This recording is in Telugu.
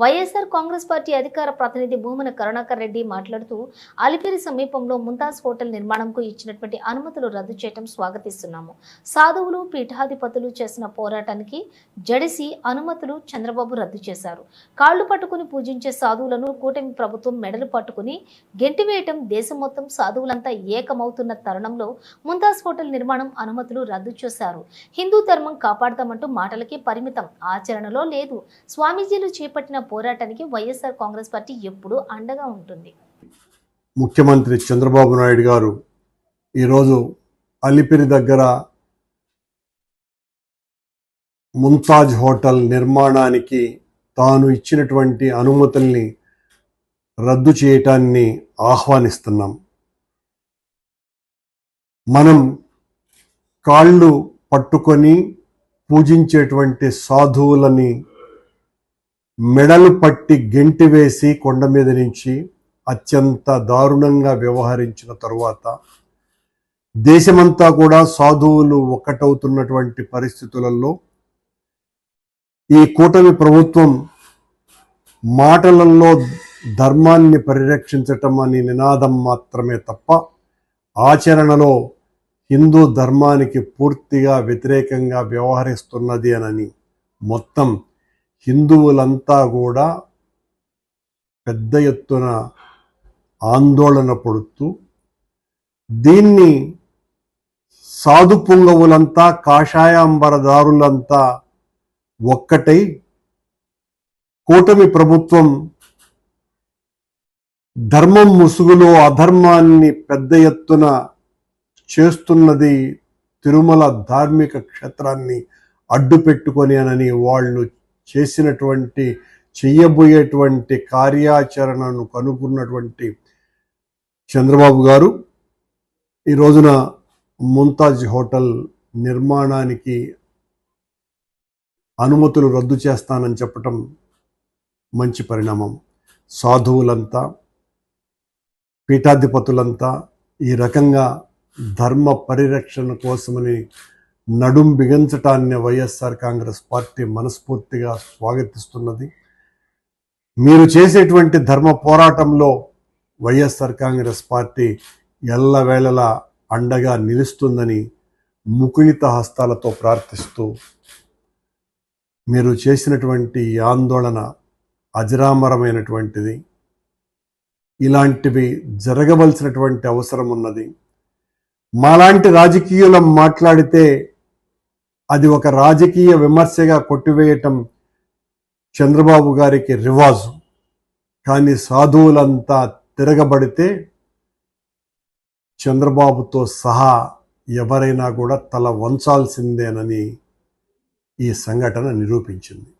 వైఎస్ఆర్ కాంగ్రెస్ పార్టీ అధికార ప్రతినిధి భూమన కరుణాకర్ రెడ్డి మాట్లాడుతూ అలిపిరి సమీపంలో ముంతాజ్ హోటల్ నిర్మాణంకు ఇచ్చినటువంటి అనుమతులు రద్దు చేయడం స్వాగతిస్తున్నాము. సాధువులు పీఠాధిపతులు చేసిన పోరాటానికి జడిసి అనుమతులు చంద్రబాబు రద్దు చేశారు. కాళ్ళు పట్టుకుని పూజించే సాధువులను కూటమి ప్రభుత్వం మెడలు పట్టుకుని గెంటివేయటం దేశం మొత్తం సాధువులంతా ఏకమవుతున్న తరుణంలో ముంతాజ్ హోటల్ నిర్మాణం అనుమతులు రద్దు చేశారు. హిందూ ధర్మం కాపాడతామంటూ మాటలకే పరిమితం. ఆచరణలో లేదు. స్వామీజీలు చేపట్టిన పోరాటానికి వైఎస్ఆర్ కాంగ్రెస్ పార్టీ ఎప్పుడూ అండగా ఉంటుంది. ముఖ్యమంత్రి చంద్రబాబు నాయుడు గారు ఈరోజు అలిపిరి దగ్గర ముంతాజ్ హోటల్ నిర్మాణానికి తాను ఇచ్చినటువంటి అనుమతుల్ని రద్దు చేయటాన్ని ఆహ్వానిస్తున్నాం. మనం కాళ్ళు పట్టుకొని పూజించేటువంటి సాధువులని మెడలు పట్టి గెంటి వేసి కొండ మీద నుంచి అత్యంత దారుణంగా వ్యవహరించిన తరువాత దేశమంతా కూడా సాధువులు ఒక్కటవుతున్నటువంటి పరిస్థితులలో ఈ కూటమి ప్రభుత్వం మాటలలో ధర్మాన్ని పరిరక్షించటం అనే నినాదం మాత్రమే తప్ప ఆచరణలో హిందూ ధర్మానికి పూర్తిగా వ్యతిరేకంగా వ్యవహరిస్తున్నది అనని మొత్తం హిందువులంతా కూడా పెద్ద ఎత్తున ఆందోళన పడుతూ దీన్ని సాధు పుంగవులంతా కాషాయాంబరదారులంతా ఒక్కటై కూటమి ప్రభుత్వం ధర్మం ముసుగులో అధర్మాన్ని పెద్ద ఎత్తున చేస్తున్నది తిరుమల ధార్మిక క్షేత్రాన్ని అడ్డు పెట్టుకొని అనని వాళ్ళు చేసినటువంటి చెయ్యబోయేటువంటి కార్యాచరణను కనుగొన్నటువంటి చంద్రబాబు గారు ఈ రోజున ముంతాజ్ హోటల్ నిర్మాణానికి అనుమతులు రద్దు చేస్తానని చెప్పటం మంచి పరిణామం. సాధువులంతా పీఠాధిపతులంతా ఈ రకంగా ధర్మ పరిరక్షణ కోసమని నడుం బిగించటాన్ని వైఎస్ఆర్ కాంగ్రెస్ పార్టీ మనస్ఫూర్తిగా స్వాగతిస్తున్నది. మీరు చేసేటువంటి ధర్మ పోరాటంలో వైఎస్ఆర్ కాంగ్రెస్ పార్టీ ఎల్లవేళలా అండగా నిలుస్తుందని ముకుళిత హస్తాలతో ప్రార్థిస్తూ మీరు చేసినటువంటి ఆందోళన అజరామరమైనటువంటిది. ఇలాంటివి జరగవలసినటువంటి అవసరం ఉన్నది. మాలాంటి రాజకీయులం మాట్లాడితే అది ఒక రాజకీయ విమర్శగా కొట్టివేయటం చంద్రబాబు గారికి రివాజు. కానీ సాధువులంతా తిరగబడితే చంద్రబాబుతో సహా ఎవరైనా కూడా తల వంచాల్సిందేనని ఈ సంఘటన నిరూపించింది.